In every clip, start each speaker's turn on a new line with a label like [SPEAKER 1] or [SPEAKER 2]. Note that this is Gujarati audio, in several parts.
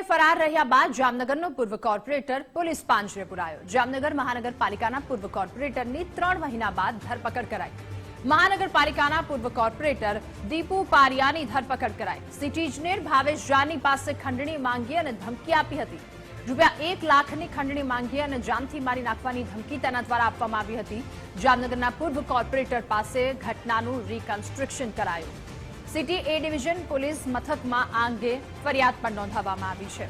[SPEAKER 1] સમય ફરાર રહ્યા બાદ જામનગરનો પૂર્વ કોર્પોરેટર પોલીસ પાંજરે પુરાયો. જામનગર મહાનગરપાલિકાના પૂર્વ કોર્પોરેટરની ત્રણ મહિના બાદ ધરપકડ કરાઈ. મહાનગરપાલિકાના પૂર્વ કોર્પોરેટર દીપુ પારિયાની ધરપકડ કરાઈ. સિટી ઇજનેર ભાવેશ જાની પાસે ખંડણી માંગી અને ધમકી આપી હતી. રૂપિયા એક લાખની ખંડણી માંગી અને જાનથી મારી નાખવાની ધમકી તેના દ્વારા આપવામાં આવી હતી. જામનગરના પૂર્વ કોર્પોરેટર પાસે ઘટનાનું રિકન્સ્ટ્રક્શન કરાયું. સિટી એ ડિવિઝન પોલીસ મથકમાં આ અંગે ફરિયાદ પણ નોંધાવવામાં આવી છે.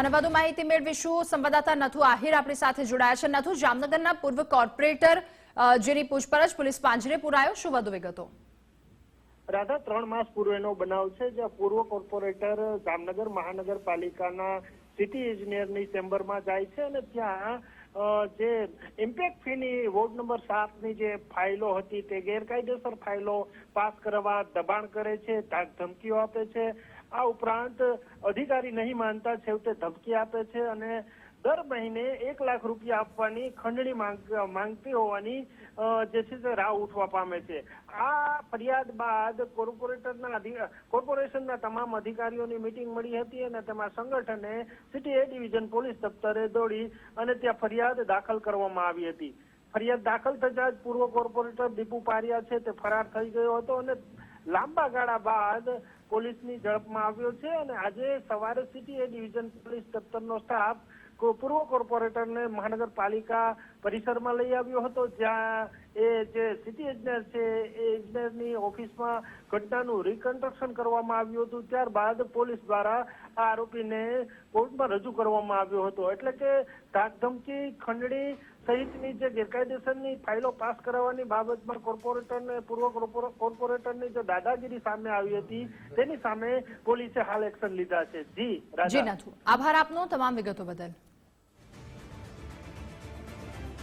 [SPEAKER 1] અને વધુ માહિતી મેળવીશું. સંવાદદાતા નથુ આહિર આપણી સાથે જોડાયા છે. નથુ, જામનગરના પૂર્વ કોર્પોરેટર જેની પૂછપરછ પોલીસ પાંજરે પુરાયો. શું વધુ વિગતો?
[SPEAKER 2] રાધા, ત્રણ માસ પૂર્વેનો બનાવ છે, જ્યાં પૂર્વ કોર્પોરેટર જામનગર મહાનગરપાલિકાના સિટી એન્જિનિયરની ચેમ્બરમાં જાય છે અને ત્યાં જે ઇમ્પેક્ટ ફીની વોર્ડ નંબર સાતની જે ફાઇલો હતી તે ગેરકાયદેસર ફાઇલો પાસ કરવા દબાણ કરે છે ધમકીઓ આપે છે. આ ઉપરાંત અધિકારી નહીં માનતા છેવટે ધમકી આપે છે અને દર મહિને એક લાખ રૂપિયા આપવાની ખંડણી માંગતી હોવાની જે છે રાવ ઉઠવા પામે છે. આ ફરિયાદ બાદ કોર્પોરેટરના કોર્પોરેશનના તમામ અધિકારીઓની મિટિંગ મળી હતી અને તેમાં સંગઠને સિટી એ ડિવિઝન પોલીસ દફતરે દોડી અને ત્યાં ફરિયાદ દાખલ કરવામાં આવી હતી. ફરિયાદ દાખલ થતા જ પૂર્વ કોર્પોરેટર દીપુ પારિયા છે તે ફરાર થઈ ગયો હતો અને લાંબા ગાળા બાદ પોલીસની ઝડપમાં આવ્યો છે અને આજે સવારે સિટી એ ડિવિઝન પોલીસ દફતરનો સ્ટાફ પૂર્વ કોર્પોરેટરને મહાનગરપાલિકા પરિસરમાં લઈ આવ્યો હતો, જ્યાં એ જે સિટી એન્જિનિયર છે, એ એન્જિનિયરની ઓફિસમાં ઘટનાનું રિકન્સ્ટ્રક્શન કરવામાં આવ્યું હતું. ત્યારબાદ પોલીસ દ્વારા આ આરોપીને કોર્ટમાં રજૂ કરવામાં આવ્યો હતો. એટલે કે ધાકધમકી, ખંડણી સહિતની જે ગેરકાયદેસરની ફાઇલો પાસ કરાવવાની બાબતમાં કોર્પોરેટરને, પૂર્વ કોર્પોરે- કોર્પોરેટરની જે દાદાગીરી સામે આવી હતી, તેની સામે પોલીસે હાલ એક્શન લીધા છે. જી, રાજા.
[SPEAKER 1] આભાર આપનો તમામ વિગતો બદલ.